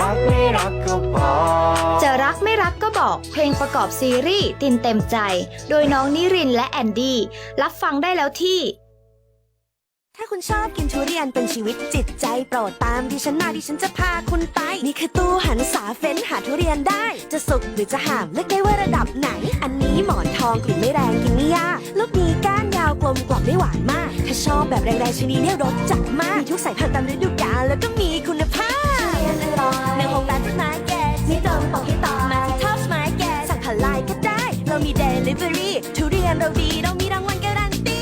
รักไม่รักก็บอกจะรักไม่รักก็บอกเพลงประกอบซีรีส์ตินเต็มใจ โดยน้องนิรินทร์และแอนดี้ รับฟังได้แล้วที่ ถ้าคุณชอบกินทุเรียนเป็นชีวิตจิตใจโปรดตามดิฉันมาดิฉันจะพาคุณไป นี่คือตู้หันษาเฟ้นหาทุเรียนได้ จะสุกหรือจะห่ามเลือกได้ว่าระดับไหน อันนี้หมอนทองกลิ่นไม่แรงกินไม่ยากลูกนี้ก้านยาวกลมกล่อมไม่หวานมาก ถ้าชอบแบบแรงๆชนิดเนี่ยรสจัดมากมีทุกสายพันธุ์ตามฤดูกาลแล้วก็มีคุณ ยนเราดี เรามีรางวัลการันตี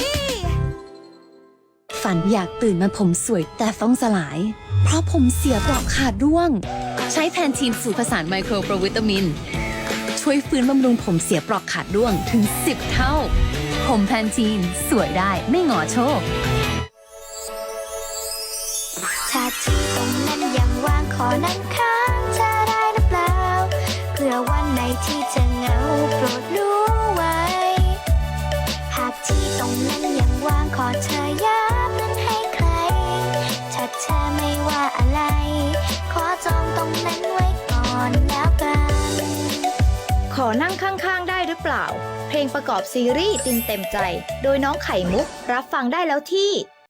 ฝันอยากตื่นมาผมสวยแต่ต้องสลาย เพราะผมเสียเปลอกขาดร่วง ใช้แพนทีนสูตรผสานไมโครโปรวิตามิน ช่วยฟื้นบำรุงผมเสียเปลอกขาดร่วงถึง 10 เท่า ผมแพนทีนสวยได้ไม่หงอโชคถ้าที่ตรงนั้นยังว่างขอนั่งข้างเธอได้หรือเปล่า เพื่อวันไหนที่จะเหง นั่งข้างๆ ได้หรือเปล่า เพลงประกอบซีรีส์ตินเต็มใจ โดยน้องไข่มุก รับฟังได้แล้วที่